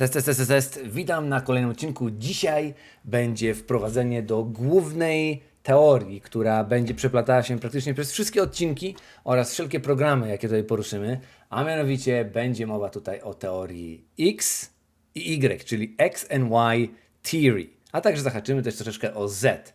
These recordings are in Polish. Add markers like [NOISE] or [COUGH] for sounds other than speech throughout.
Test, test, test, test. Witam na kolejnym odcinku. Dzisiaj będzie wprowadzenie do głównej teorii, która będzie przeplatała się praktycznie przez wszystkie odcinki oraz wszelkie programy, jakie tutaj poruszymy. A mianowicie będzie mowa tutaj o teorii X i Y, czyli X and Y Theory. A także zahaczymy też troszeczkę o Z.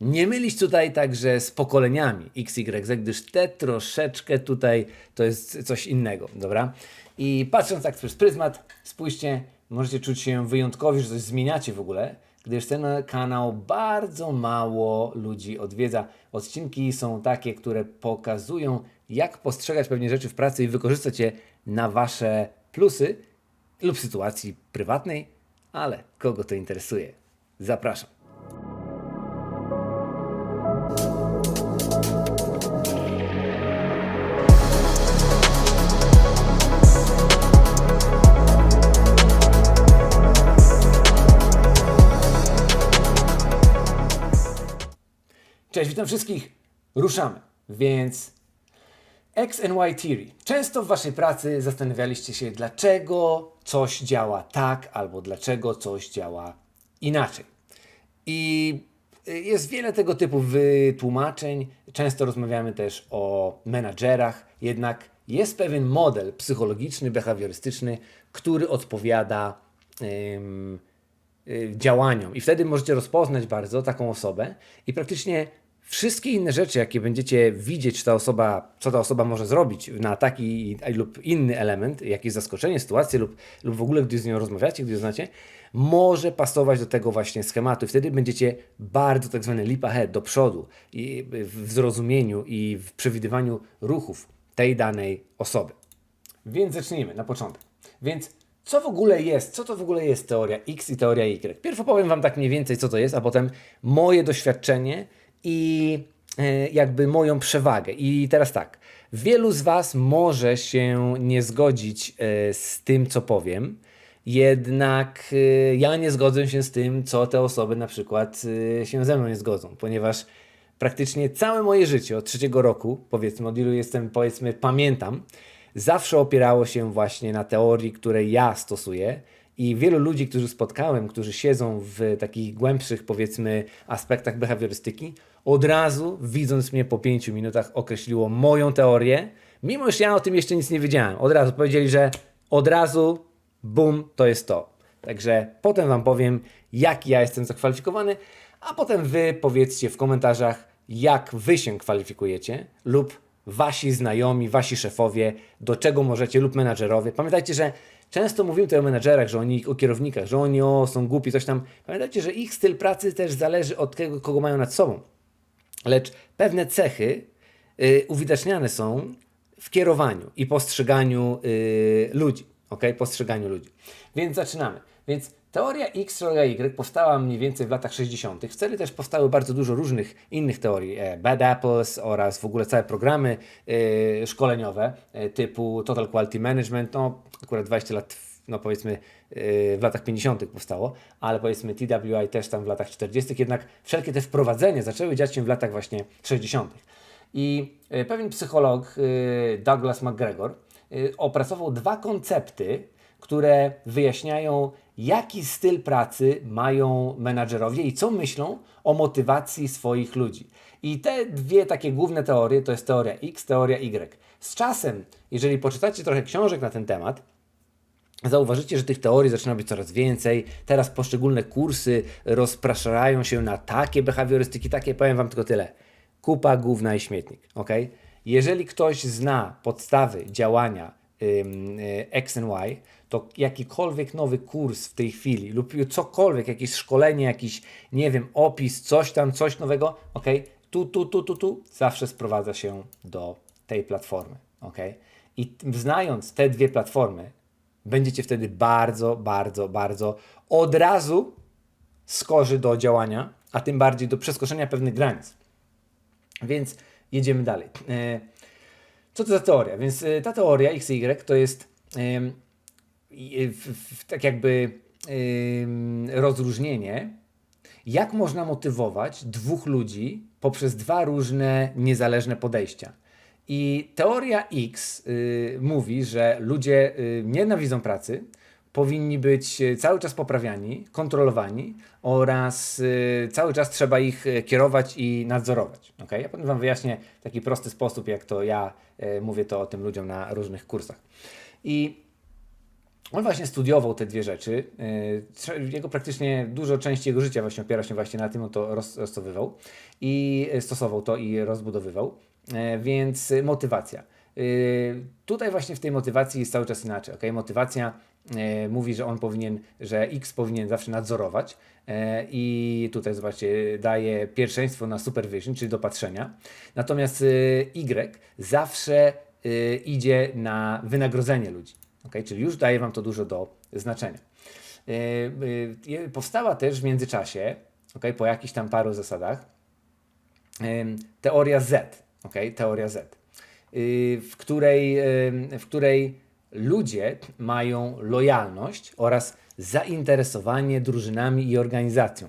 Nie mylić tutaj także z pokoleniami X, Y, Z, gdyż te troszeczkę tutaj to jest coś innego, dobra? I patrząc tak przez pryzmat, spójrzcie, możecie czuć się wyjątkowi, że coś zmieniacie w ogóle, gdyż ten kanał bardzo mało ludzi odwiedza. Odcinki są takie, które pokazują, jak postrzegać pewne rzeczy w pracy i wykorzystać je na Wasze plusy lub sytuacji prywatnej, ale kogo to interesuje? Zapraszam. Cześć, witam wszystkich. Ruszamy. Więc X and Y Theory. Często w Waszej pracy zastanawialiście się, dlaczego coś działa tak, albo dlaczego coś działa inaczej. I jest wiele tego typu wytłumaczeń. Często rozmawiamy też o menadżerach, jednak jest pewien model psychologiczny, behawiorystyczny, który odpowiada ym, y, działaniom. I wtedy możecie rozpoznać bardzo taką osobę i praktycznie wszystkie inne rzeczy, jakie będziecie widzieć, ta osoba, co ta osoba może zrobić na taki lub inny element, jakieś zaskoczenie, sytuację lub, lub w ogóle, gdy z nią rozmawiacie, gdy znacie, może pasować do tego właśnie schematu. Wtedy będziecie bardzo tak zwany leap ahead, do przodu i w zrozumieniu i w przewidywaniu ruchów tej danej osoby. Więc zacznijmy na początek. Więc co w ogóle jest, co to w ogóle jest teoria X i teoria Y? Pierw opowiem Wam tak mniej więcej, co to jest, a potem moje doświadczenie i e, jakby moją przewagę. I teraz tak, wielu z Was może się nie zgodzić e, z tym, co powiem, jednak e, ja nie zgodzę się z tym, co te osoby na przykład się ze mną nie zgodzą, ponieważ praktycznie całe moje życie od trzeciego roku, powiedzmy, od ilu jestem, powiedzmy, pamiętam, zawsze opierało się właśnie na teorii, której ja stosuję. I wielu ludzi, którzy spotkałem, którzy siedzą w takich głębszych, powiedzmy, aspektach behawiorystyki, od razu, widząc mnie po pięciu minutach, określiło moją teorię, mimo że ja o tym jeszcze nic nie wiedziałem. Od razu powiedzieli, że od razu, bum, to jest to. Także potem Wam powiem, jak ja jestem zakwalifikowany, a potem Wy powiedzcie w komentarzach, jak Wy się kwalifikujecie lub Wasi znajomi, Wasi szefowie, do czego możecie lub menadżerowie. Pamiętajcie, że Często mówimy tutaj o menadżerach, że oni, o kierownikach, że oni o, są głupi, coś tam. Pamiętajcie, że ich styl pracy też zależy od tego, kogo mają nad sobą. Lecz pewne cechy y, uwidaczniane są w kierowaniu i postrzeganiu y, ludzi. ok? Postrzeganiu ludzi. Więc zaczynamy. Więc teoria X, teoria Y powstała mniej więcej w latach 60. Wtedy też powstały bardzo dużo różnych innych teorii. E, Bad Apples oraz w ogóle całe programy y, szkoleniowe y, typu Total Quality Management. No, akurat 20 lat no powiedzmy yy, w latach 50. powstało, ale powiedzmy TWI też tam w latach 40. Jednak wszelkie te wprowadzenia zaczęły dziać się w latach właśnie 60. I yy, pewien psycholog yy, Douglas McGregor opracował dwa koncepty, które wyjaśniają, jaki styl pracy mają menadżerowie i co myślą o motywacji swoich ludzi. I te dwie takie główne teorie to jest teoria X, teoria Y. Z czasem, jeżeli poczytacie trochę książek na ten temat, Zauważycie, że tych teorii zaczyna być coraz więcej. Teraz poszczególne kursy rozpraszają się na takie behawiorystyki, takie powiem Wam tylko tyle. Kupa, główna i śmietnik. ok? Jeżeli ktoś zna podstawy działania ym, y, X and Y, to jakikolwiek nowy kurs w tej chwili lub cokolwiek, jakieś szkolenie, jakiś, nie wiem, opis, coś tam, coś nowego, ok? Tu, tu, tu, tu, tu, zawsze sprowadza się do tej platformy, ok? I znając te dwie platformy, będziecie wtedy bardzo, bardzo, bardzo od razu skorzy do działania, a tym bardziej do przeskoczenia pewnych granic. Więc jedziemy dalej. E, co to za teoria? Więc e, ta teoria XY to jest tak jakby rozróżnienie, jak można motywować dwóch ludzi poprzez dwa różne niezależne podejścia. I teoria X y, mówi, że ludzie y, nienawidzą pracy, powinni być e, cały czas poprawiani, kontrolowani oraz e, cały czas trzeba ich e, kierować i nadzorować. Okay? Ja potem Wam wyjaśnię taki prosty sposób, jak to ja e, mówię to o tym ludziom na różnych kursach. I on właśnie studiował te dwie rzeczy. Trze- Jego praktycznie dużo części jego życia właśnie opiera się właśnie na tym, on to roz- rozstosowywał i y, stosował to i rozbudowywał. Yy, Więc motywacja. Yy, Tutaj właśnie w tej motywacji jest cały czas inaczej. Okay? Motywacja yy, mówi, że on powinien, że X powinien zawsze nadzorować i tutaj zobaczcie, daje pierwszeństwo na supervision, czyli do patrzenia. Natomiast Y zawsze idzie na wynagrodzenie ludzi. Okay? Czyli już daje Wam to dużo do znaczenia. Powstała też w międzyczasie, okay, po jakichś tam paru zasadach, teoria Z, okay? teoria Z, yy, w, której, ym, w której ludzie mają lojalność oraz zainteresowanie drużynami i organizacją.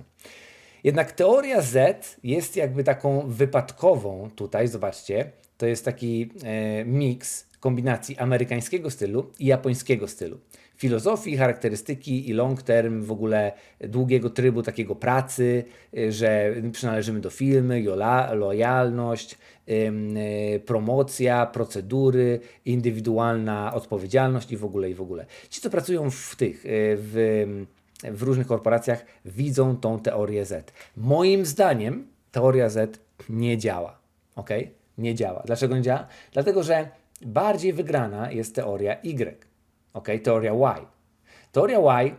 Jednak teoria Z jest jakby taką wypadkową tutaj, zobaczcie, to jest taki e, miks kombinacji amerykańskiego stylu i japońskiego stylu. Filozofii, charakterystyki i long term, w ogóle długiego trybu takiego pracy, y, że przynależymy do firmy, lojalność, y, promocja, procedury, indywidualna odpowiedzialność i w ogóle, i w ogóle. Ci, co pracują w tych, y, w, w różnych korporacjach, widzą tą teorię Z. Moim zdaniem teoria Z nie działa. ok? Nie działa. Dlaczego nie działa? Dlatego, że bardziej wygrana jest teoria Y. ok? Teoria Y. Teoria Y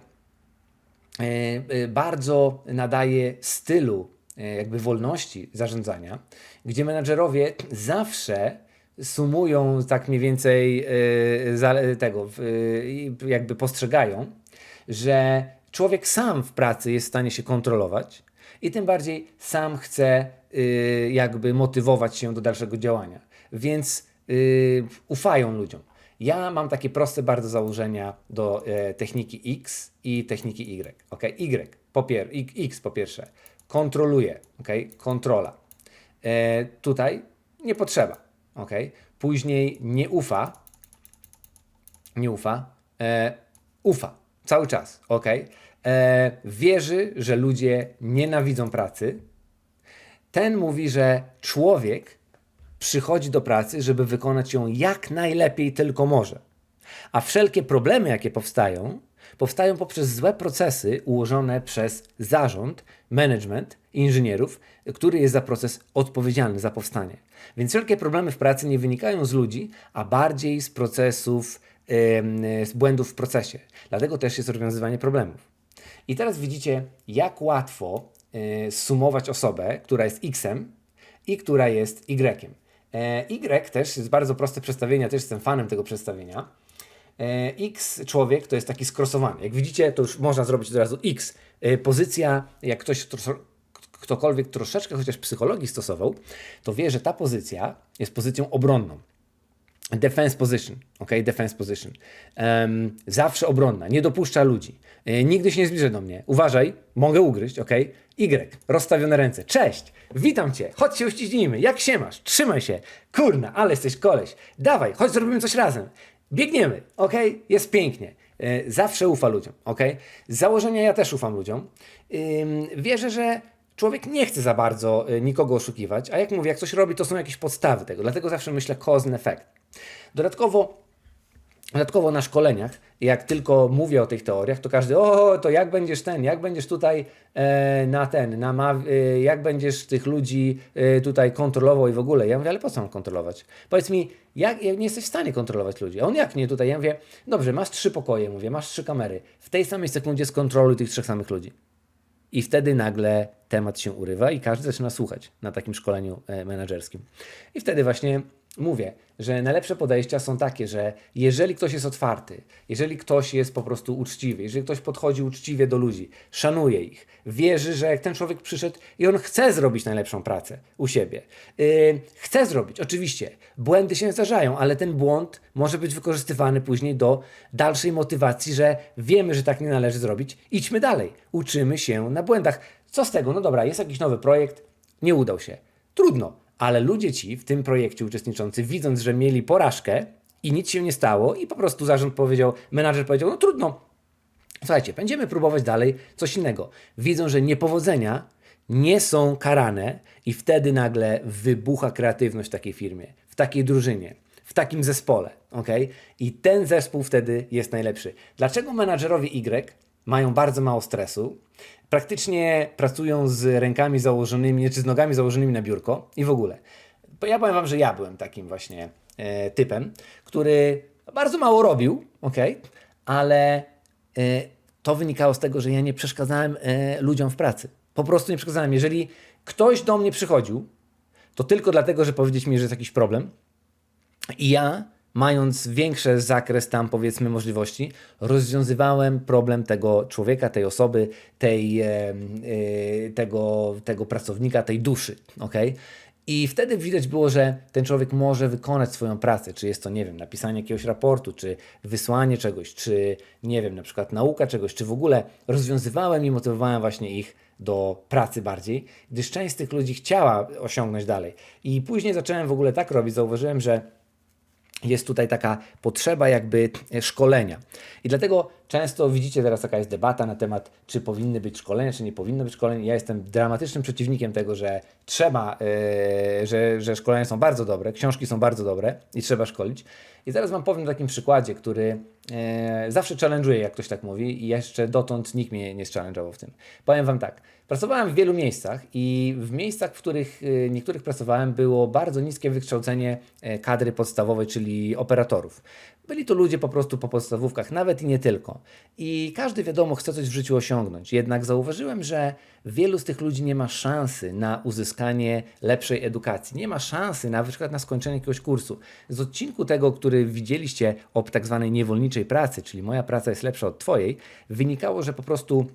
e, e, bardzo nadaje stylu e, jakby wolności zarządzania, gdzie menadżerowie zawsze sumują tak mniej więcej tego, jakby postrzegają, że człowiek sam w pracy jest w stanie się kontrolować i tym bardziej sam chce jakby motywować się do dalszego działania. Więc ufają ludziom. Ja mam takie proste bardzo założenia do e, techniki X i techniki Y. Okay? Y, po pier- X po pierwsze kontroluje, okay? kontrola. E, tutaj nie potrzeba. Okay? Później nie ufa, nie ufa, e, ufa cały czas, ok? E, wierzy, że ludzie nienawidzą pracy. Ten mówi, że człowiek przychodzi do pracy, żeby wykonać ją jak najlepiej tylko może. A wszelkie problemy, jakie powstają, powstają poprzez złe procesy ułożone przez zarząd, management, inżynierów, który jest za proces odpowiedzialny za powstanie. Więc wszelkie problemy w pracy nie wynikają z ludzi, a bardziej z procesów, em, z błędów w procesie. Dlatego też jest rozwiązywanie problemów. I teraz widzicie, jak łatwo e, sumować osobę, która jest X-em i która jest Y. E, Y też jest bardzo proste przestawienie, też jestem fanem tego przestawienia. E, X człowiek to jest taki skrosowany. Jak widzicie, to już można zrobić od razu X. E, Pozycja, jak ktoś, ktokolwiek troszeczkę chociaż psychologii stosował, to wie, że ta pozycja jest pozycją obronną. Defense position, ok? Defense position. Em, zawsze obronna, nie dopuszcza ludzi. E, nigdy się nie zbliży do mnie. Uważaj, mogę ugryźć, ok? Y, rozstawione ręce. Cześć, witam cię, chodź się uściśnijmy. Jak się masz? Trzymaj się. Kurna, ale jesteś koleś. Dawaj, chodź zrobimy coś razem. Biegniemy, ok? Jest pięknie. E, zawsze ufa ludziom, ok? Z założenia ja też ufam ludziom. Ym, wierzę, że człowiek nie chce za bardzo y, nikogo oszukiwać, a jak mówię, jak coś robi, to są jakieś podstawy tego. Dlatego zawsze myślę cause and effect. Dodatkowo, dodatkowo na szkoleniach, jak tylko mówię o tych teoriach, to każdy, o, to jak będziesz ten, jak będziesz tutaj e, na ten, na e, jak będziesz tych ludzi e, tutaj kontrolował i w ogóle. Ja mówię, ale po co mam kontrolować? Powiedz mi, jak, jak nie jesteś w stanie kontrolować ludzi? A on jak nie tutaj? Ja mówię, dobrze, masz trzy pokoje, mówię, masz trzy kamery. W tej samej sekundzie skontroluj tych trzech samych ludzi. I wtedy nagle temat się urywa i każdy zaczyna słuchać na takim szkoleniu e, menedżerskim. I wtedy właśnie mówię, że najlepsze podejścia są takie, że jeżeli ktoś jest otwarty, jeżeli ktoś jest po prostu uczciwy, jeżeli ktoś podchodzi uczciwie do ludzi, szanuje ich, wierzy, że jak ten człowiek przyszedł i on chce zrobić najlepszą pracę u siebie, yy, chce zrobić, oczywiście, błędy się zdarzają, ale ten błąd może być wykorzystywany później do dalszej motywacji, że wiemy, że tak nie należy zrobić, idźmy dalej, uczymy się na błędach. Co z tego? No dobra, jest jakiś nowy projekt, nie udał się. Trudno, ale ludzie ci w tym projekcie uczestniczący, widząc, że mieli porażkę i nic się nie stało, i po prostu zarząd powiedział, menadżer powiedział: No trudno, Słuchajcie, będziemy próbować dalej coś innego. Widzą, że niepowodzenia nie są karane i wtedy nagle wybucha kreatywność w takiej firmie, w takiej drużynie, w takim zespole, ok? I ten zespół wtedy jest najlepszy. Dlaczego menadżerowie Y mają bardzo mało stresu? Praktycznie pracują z rękami założonymi, czy z nogami założonymi na biurko i w ogóle. Bo ja powiem Wam, że ja byłem takim właśnie e, typem, który bardzo mało robił, ok? Ale e, to wynikało z tego, że ja nie przeszkadzałem e, ludziom w pracy. Po prostu nie przeszkadzałem. Jeżeli ktoś do mnie przychodził, to tylko dlatego, że powiedzieć mi, że jest jakiś problem, i ja, mając większy zakres tam, powiedzmy, możliwości, rozwiązywałem problem tego człowieka, tej osoby, tej, e, tego, tego pracownika, tej duszy. Okay? I wtedy widać było, że ten człowiek może wykonać swoją pracę, czy jest to, nie wiem, napisanie jakiegoś raportu, czy wysłanie czegoś, czy nie wiem, na przykład nauka czegoś, czy w ogóle rozwiązywałem i motywowałem właśnie ich do pracy bardziej, gdyż część z tych ludzi chciała osiągnąć dalej. I później zacząłem w ogóle tak robić, zauważyłem, że jest tutaj taka potrzeba jakby szkolenia. I dlatego często widzicie teraz jaka jest debata na temat, czy powinny być szkolenia, czy nie powinno być szkoleń. Ja jestem dramatycznym przeciwnikiem tego, że trzeba, yy, że, że szkolenia są bardzo dobre, książki są bardzo dobre i trzeba szkolić. I zaraz Wam powiem o takim przykładzie, który yy, zawsze challenge'uje, jak ktoś tak mówi i jeszcze dotąd nikt mnie nie challenge'ował w tym. Powiem Wam tak, pracowałem w wielu miejscach i w miejscach, w których yy, niektórych pracowałem, było bardzo niskie wykształcenie kadry podstawowej, czyli operatorów. Byli to ludzie po prostu po podstawówkach, nawet i nie tylko. I każdy wiadomo chce coś w życiu osiągnąć. Jednak zauważyłem, że wielu z tych ludzi nie ma szansy na uzyskanie lepszej edukacji. Nie ma szansy na przykład na skończenie jakiegoś kursu. Z odcinku tego, który widzieliście o tak zwanej niewolniczej pracy, czyli moja praca jest lepsza od twojej, wynikało, że po prostu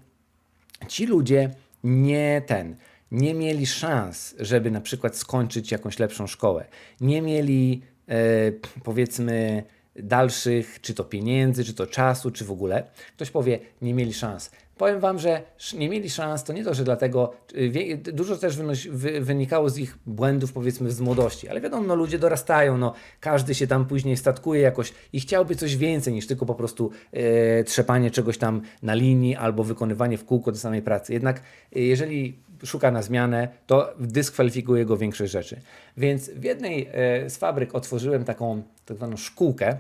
ci ludzie nie ten nie mieli szans, żeby na przykład skończyć jakąś lepszą szkołę. Nie mieli, e, powiedzmy, dalszych, czy to pieniędzy, czy to czasu, czy w ogóle. Ktoś powie, nie mieli szans. Powiem Wam, że nie mieli szans, to nie to, że dlatego, y, dużo też wynikało z ich błędów, powiedzmy, z młodości, ale wiadomo, no, ludzie dorastają, no, każdy się tam później statkuje jakoś i chciałby coś więcej niż tylko po prostu e, trzepanie czegoś tam na linii albo wykonywanie w kółko tej samej pracy. Jednak e, jeżeli szuka na zmianę, to dyskwalifikuje go większość rzeczy. Więc w jednej e, z fabryk otworzyłem taką tak zwaną szkółkę,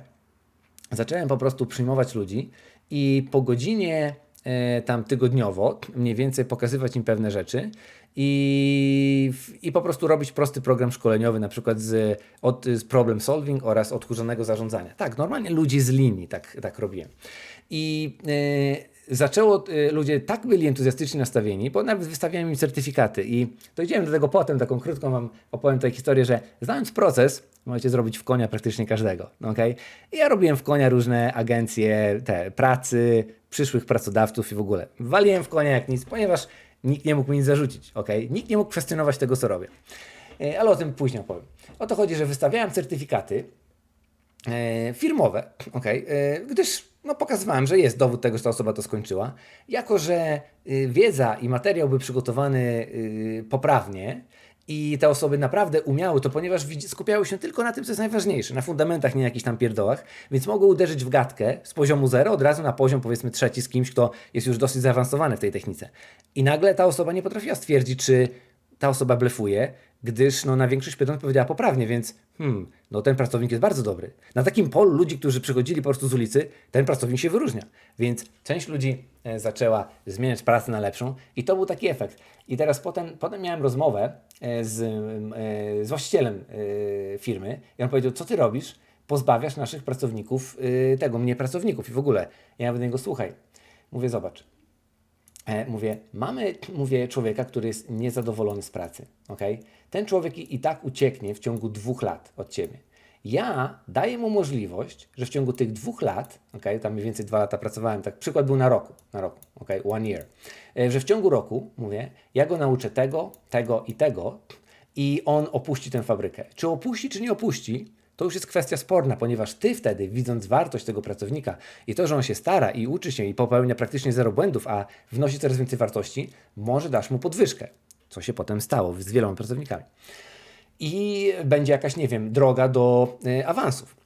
zacząłem po prostu przyjmować ludzi i po godzinie tam tygodniowo mniej więcej pokazywać im pewne rzeczy i, i po prostu robić prosty program szkoleniowy, na przykład z, od, z problem solving oraz odkurzonego zarządzania. Tak, normalnie ludzi z linii tak, tak robiłem. I yy, zaczęło, y, ludzie tak byli entuzjastycznie nastawieni, bo nawet wystawiałem im certyfikaty i dojdziemy do tego potem, taką krótką wam opowiem tę historię, że znając proces, możecie zrobić w konia praktycznie każdego, okay? I ja robiłem w konia różne agencje te pracy, przyszłych pracodawców i w ogóle. Waliłem w konia jak nic, ponieważ nikt nie mógł mi nic zarzucić, okay? Nikt nie mógł kwestionować tego, co robię. E, ale o tym później opowiem. O to chodzi, że wystawiałem certyfikaty e, firmowe, okay? E, gdyż no, pokazywałem, że jest dowód tego, że ta osoba to skończyła. Jako, że wiedza i materiał był przygotowany poprawnie i te osoby naprawdę umiały to, ponieważ skupiały się tylko na tym, co jest najważniejsze, na fundamentach, nie jakichś tam pierdołach, więc mogły uderzyć w gadkę z poziomu zero od razu na poziom powiedzmy trzeci z kimś, kto jest już dosyć zaawansowany w tej technice. I nagle ta osoba nie potrafiła stwierdzić, czy ta osoba blefuje, gdyż no, na większość pytań powiedziała poprawnie, więc hmm, no ten pracownik jest bardzo dobry. Na takim polu ludzi, którzy przychodzili po prostu z ulicy, ten pracownik się wyróżnia. Więc część ludzi e, zaczęła zmieniać pracę na lepszą i to był taki efekt. I teraz potem, potem miałem rozmowę e, z, e, z właścicielem firmy i on powiedział, co ty robisz? Pozbawiasz naszych pracowników tego, mnie pracowników i w ogóle. Ja mówię do niego, słuchaj, mówię, zobacz, mówię, mamy, mówię, człowieka, który jest niezadowolony z pracy, ok? Ten człowiek i, i tak ucieknie w ciągu dwóch lat od Ciebie. Ja daję mu możliwość, że w ciągu tych dwóch lat, ok, tam mniej więcej dwa lata pracowałem, tak przykład był na roku, na roku, ok, one year, e, że w ciągu roku, mówię, ja go nauczę tego, tego i tego i on opuści tę fabrykę. Czy opuści, czy nie opuści, to już jest kwestia sporna, ponieważ ty wtedy, widząc wartość tego pracownika i to, że on się stara i uczy się i popełnia praktycznie zero błędów, a wnosi coraz więcej wartości, może dasz mu podwyżkę, co się potem stało z wieloma pracownikami. I będzie jakaś, nie wiem, droga do y, awansów.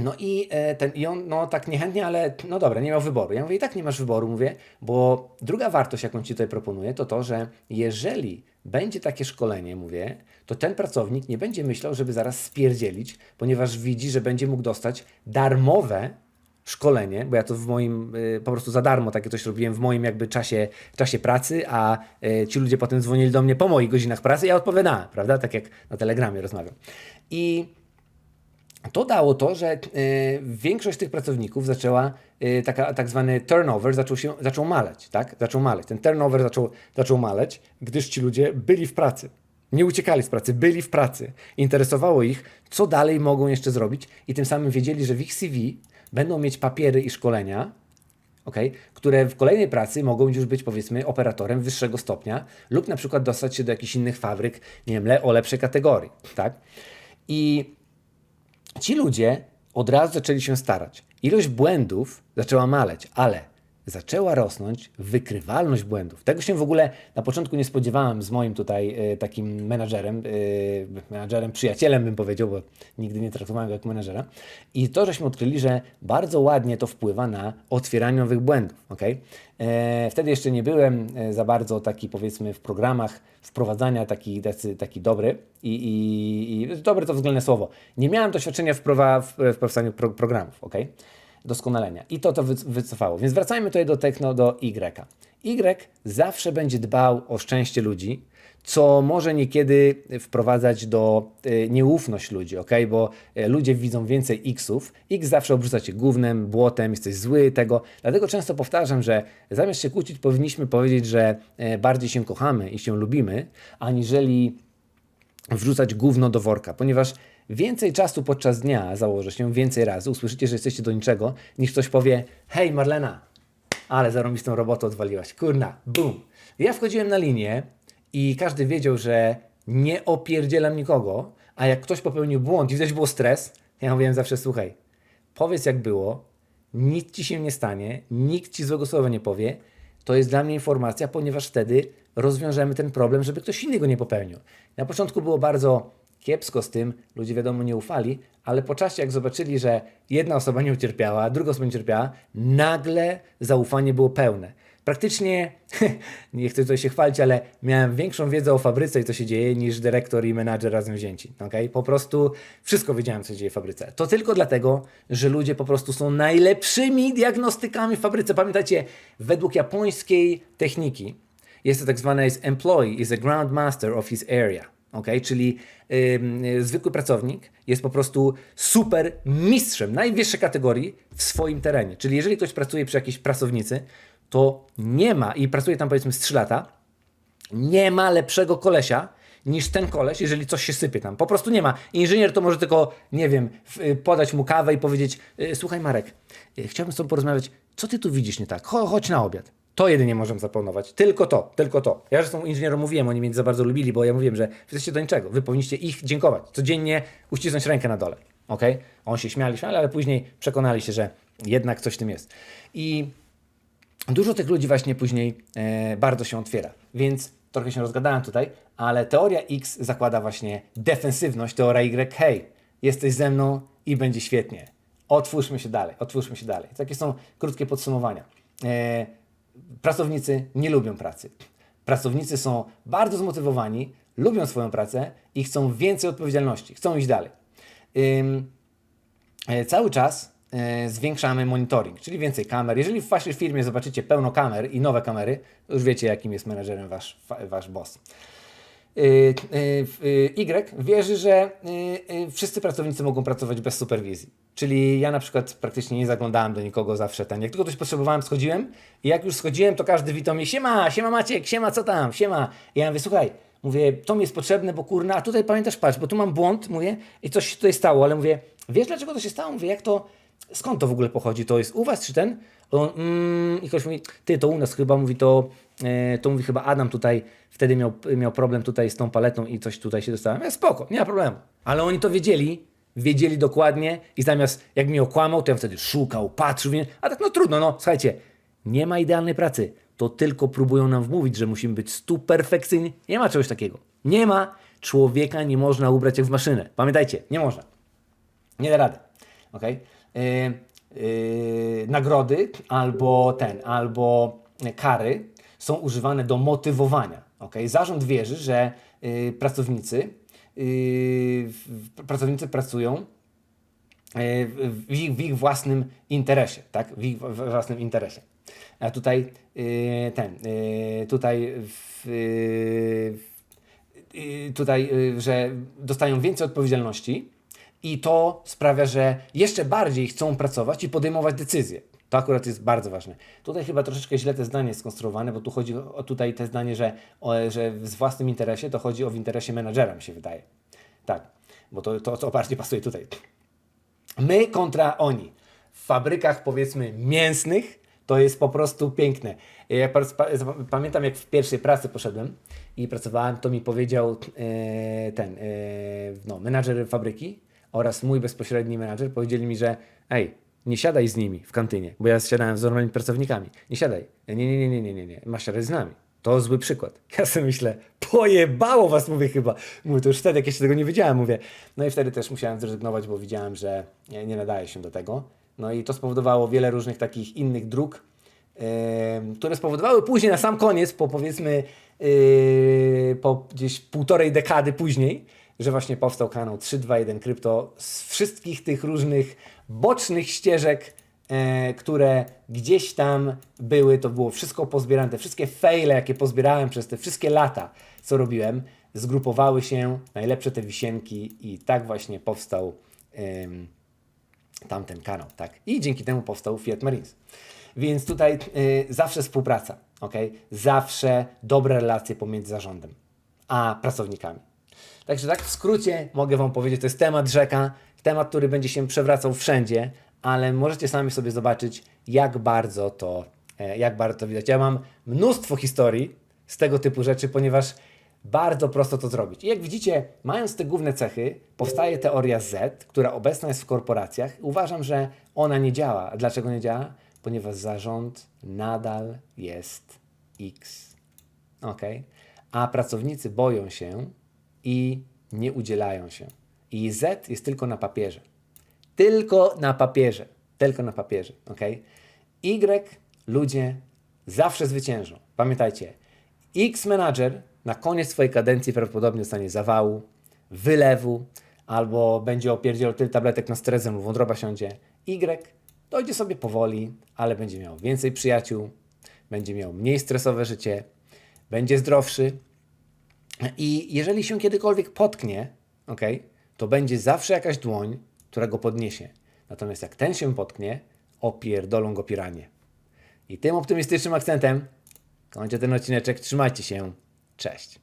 No i e, ten, i on, no tak niechętnie, ale no dobra, nie miał wyboru. Ja mówię, i tak nie masz wyboru, mówię, bo druga wartość, jaką Ci tutaj proponuję, to to, że jeżeli będzie takie szkolenie, mówię, to ten pracownik nie będzie myślał, żeby zaraz spierdzielić, ponieważ widzi, że będzie mógł dostać darmowe szkolenie, bo ja to w moim, y, po prostu za darmo takie coś robiłem w moim jakby czasie, czasie pracy, a y, ci ludzie potem dzwonili do mnie po moich godzinach pracy, ja odpowiadałem, prawda, tak jak na Telegramie rozmawiam. I to dało to, że y, większość tych pracowników zaczęła, y, taka, tak zwany turnover zaczął, się, zaczął maleć, tak? Zaczął maleć. Ten turnover zaczął, zaczął maleć, gdyż ci ludzie byli w pracy. Nie uciekali z pracy, byli w pracy. Interesowało ich, co dalej mogą jeszcze zrobić i tym samym wiedzieli, że w ich CV będą mieć papiery i szkolenia, okay, które w kolejnej pracy mogą już być powiedzmy operatorem wyższego stopnia lub na przykład dostać się do jakichś innych fabryk, nie wiem, o lepszej kategorii, tak? I ci ludzie od razu zaczęli się starać. Ilość błędów zaczęła maleć, ale zaczęła rosnąć wykrywalność błędów. Tego się w ogóle na początku nie spodziewałem z moim tutaj e, takim menadżerem, e, menadżerem, przyjacielem bym powiedział, bo nigdy nie traktowałem go jak menadżera. I to, żeśmy odkryli, że bardzo ładnie to wpływa na otwieranie nowych błędów. Okay? E, wtedy jeszcze nie byłem za bardzo taki powiedzmy w programach wprowadzania taki, tacy, taki dobry i, i, i dobry to względne słowo. Nie miałem doświadczenia w, prowa, w, w powstaniu pro, programów, ok? Doskonalenia. I to to wy, wycofało. Więc wracajmy tutaj do techno, do Y. Y zawsze będzie dbał o szczęście ludzi, co może niekiedy wprowadzać do y, nieufność ludzi, ok? Bo y, ludzie widzą więcej Xów. X zawsze obrzuca cię gównem, błotem, jesteś zły, tego. Dlatego często powtarzam, że zamiast się kłócić, powinniśmy powiedzieć, że y, bardziej się kochamy i się lubimy, aniżeli wrzucać gówno do worka, ponieważ więcej czasu podczas dnia, założę się, więcej razy usłyszycie, że jesteście do niczego, niż ktoś powie, hej Marlena, ale zarąbistą robotę odwaliłaś, kurna, bum. Ja wchodziłem na linię i każdy wiedział, że nie opierdzielam nikogo, a jak ktoś popełnił błąd i widać było stres, ja mówiłem zawsze, słuchaj, powiedz jak było, nic ci się nie stanie, nikt ci złego słowa nie powie, to jest dla mnie informacja, ponieważ wtedy rozwiążemy ten problem, żeby ktoś inny go nie popełnił. Na początku było bardzo kiepsko z tym, ludzie wiadomo nie ufali, ale po czasie jak zobaczyli, że jedna osoba nie ucierpiała, druga osoba nie ucierpiała, nagle zaufanie było pełne. Praktycznie, [LAUGHS] nie chcę tutaj się chwalić, ale miałem większą wiedzę o fabryce i co się dzieje niż dyrektor i menadżer razem wzięci. Okay? Po prostu wszystko wiedziałem, co się dzieje w fabryce. To tylko dlatego, że ludzie po prostu są najlepszymi diagnostykami w fabryce. Pamiętacie, według japońskiej techniki jest to tak zwane employee is a ground master of his area. Okay? Czyli yy, zwykły pracownik jest po prostu super mistrzem najwyższej kategorii w swoim terenie. Czyli jeżeli ktoś pracuje przy jakiejś pracownicy, to nie ma, i pracuje tam powiedzmy z 3 lata, nie ma lepszego kolesia niż ten koleś, jeżeli coś się sypie tam. Po prostu nie ma. Inżynier to może tylko, nie wiem, w, podać mu kawę i powiedzieć, y, słuchaj Marek, y, chciałbym z tobą porozmawiać, co ty tu widzisz nie tak? Cho, chodź na obiad. To jedynie możemy zaplanować. Tylko to, tylko to. Ja zresztą inżynierom mówiłem, oni mnie za bardzo lubili, bo ja mówiłem, że jesteście do niczego. Wy powinniście ich dziękować. Codziennie uścisnąć rękę na dole. Ok? On się śmiali, śmiali, ale później przekonali się, że jednak coś w tym jest. I dużo tych ludzi właśnie później e, bardzo się otwiera. Więc trochę się rozgadałem tutaj, ale teoria X zakłada właśnie defensywność, teoria Y, hej, jesteś ze mną i będzie świetnie. Otwórzmy się dalej, otwórzmy się dalej. Takie są krótkie podsumowania. E, pracownicy nie lubią pracy. Pracownicy są bardzo zmotywowani, lubią swoją pracę i chcą więcej odpowiedzialności, chcą iść dalej. E, cały czas e, zwiększamy monitoring, czyli więcej kamer. Jeżeli w waszej firmie zobaczycie pełno kamer i nowe kamery, to już wiecie, jakim jest menedżerem wasz, wasz boss. Y, y, y, Y wierzy, że wszyscy pracownicy mogą pracować bez superwizji. Czyli ja na przykład praktycznie nie zaglądałem do nikogo zawsze ten. Jak tylko coś potrzebowałem, schodziłem i jak już schodziłem, to każdy witał mnie, siema, siema Maciek, siema, co tam, siema. I ja mówię, słuchaj, mówię, to mi jest potrzebne, bo kurna, a tutaj pamiętasz, patrz, bo tu mam błąd, mówię, i coś się tutaj stało, ale mówię, wiesz dlaczego to się stało? Mówię, jak to, skąd to w ogóle pochodzi? To jest u was czy ten? On, mm, I ktoś mówi, ty, to u nas chyba, mówi, to, e, to mówi chyba Adam tutaj, wtedy miał, miał problem tutaj z tą paletą i coś tutaj się dostałem. Ja spoko, nie ma problemu. Ale oni to wiedzieli, wiedzieli dokładnie i zamiast, jak mnie okłamał, to ja wtedy szukał, patrzył, a tak no trudno, no, słuchajcie, nie ma idealnej pracy. To tylko próbują nam wmówić, że musimy być stu perfekcyjni. Nie ma czegoś takiego. Nie ma. Człowieka nie można ubrać jak w maszynę. Pamiętajcie, nie można. Nie da rady. ok? Yy, yy, nagrody albo ten, albo kary są używane do motywowania, ok? Zarząd wierzy, że yy, pracownicy, pracownicy pracują e, w ich, w ich własnym interesie, tak? W ich własnym interesie. A tutaj e, ten, tutaj w, tutaj, że dostają więcej odpowiedzialności i to sprawia, że jeszcze bardziej chcą pracować i podejmować decyzje. To akurat jest bardzo ważne. Tutaj chyba troszeczkę źle te zdanie jest skonstruowane, bo tu chodzi o tutaj te zdanie, że, o, że w własnym interesie to chodzi o w interesie menadżera, mi się wydaje. Tak, bo to, to, to bardziej pasuje tutaj. My kontra oni. W fabrykach powiedzmy mięsnych to jest po prostu piękne. Ja pa- pa- pamiętam jak w pierwszej pracy poszedłem i pracowałem, to mi powiedział e, ten e, no, menadżer fabryki oraz mój bezpośredni menadżer powiedzieli mi, że ej, nie siadaj z nimi w kantynie, bo ja siadałem z normalnymi pracownikami. Nie siadaj. Nie, nie, nie, nie, nie, nie, nie. Masz siadać z nami. To zły przykład. [LAUGHS] Ja sobie myślę, pojebało was, mówię chyba. Mówię, to już wtedy, jak jeszcze tego nie wiedziałem, mówię. No i wtedy też musiałem zrezygnować, bo widziałem, że nie, nie nadaje się do tego. No i to spowodowało wiele różnych takich innych dróg, em, które spowodowały później, na sam koniec, po powiedzmy yy, po gdzieś półtorej dekady później, że właśnie powstał kanał 321 Krypto z wszystkich tych różnych bocznych ścieżek, e, które gdzieś tam były, to było wszystko pozbierane, te wszystkie fejle, jakie pozbierałem przez te wszystkie lata, co robiłem, zgrupowały się najlepsze te wisienki i tak właśnie powstał em, tamten kanał, tak? I dzięki temu powstał Fiat Marines. Więc tutaj y, zawsze współpraca, ok? Zawsze dobre relacje pomiędzy zarządem a pracownikami. Także tak w skrócie mogę Wam powiedzieć, to jest temat rzeka, temat, który będzie się przewracał wszędzie, ale możecie sami sobie zobaczyć, jak bardzo to, e, jak bardzo to widać. Ja mam mnóstwo historii z tego typu rzeczy, ponieważ bardzo prosto to zrobić. I jak widzicie, mając te główne cechy, powstaje teoria Z, która obecna jest w korporacjach. Uważam, że ona nie działa. A dlaczego nie działa? Ponieważ zarząd nadal jest X. Ok? A pracownicy boją się i nie udzielają się. I Z jest tylko na papierze. Tylko na papierze. Tylko na papierze. Ok? Y ludzie zawsze zwyciężą. Pamiętajcie, X menadżer na koniec swojej kadencji prawdopodobnie dostanie zawału, wylewu, albo będzie opierdział tyle tabletek na stresem, mu wątroba siądzie. Y dojdzie sobie powoli, ale będzie miał więcej przyjaciół, będzie miał mniej stresowe życie, będzie zdrowszy, i jeżeli się kiedykolwiek potknie, ok, to będzie zawsze jakaś dłoń, która go podniesie. Natomiast jak ten się potknie, opierdolą go piranie. I tym optymistycznym akcentem kończę ten odcineczek. Trzymajcie się. Cześć.